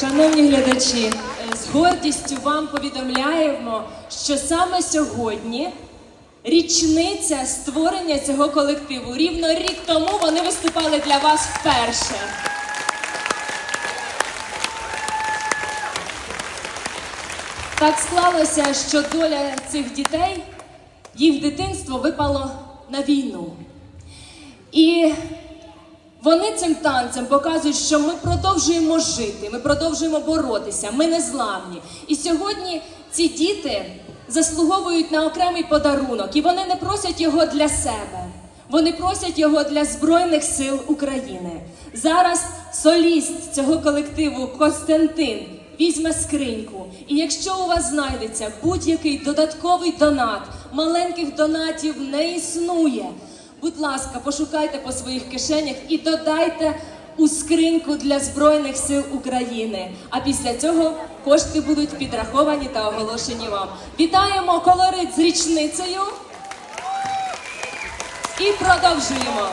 Шановні глядачі, е, з гордістю вам повідомляємо, що саме сьогодні річниця створення цього колективу. Рівно рік тому вони виступали для вас вперше. Так склалося, що доля цих дітей, їх дитинство випало на війну. І вони цим танцем показують, що ми продовжуємо жити, ми продовжуємо боротися, ми не зламні. І сьогодні ці діти заслуговують на окремий подарунок, і вони не просять його для себе. Вони просять його для Збройних сил України. Зараз соліст цього колективу Костянтин візьме скриньку. І якщо у вас знайдеться будь-який додатковий донат, маленьких донатів не існує. Будь ласка, пошукайте по своїх кишенях і додайте у скриньку для Збройних сил України. А після цього кошти будуть підраховані та оголошені вам. Вітаємо колорит з річницею і продовжуємо.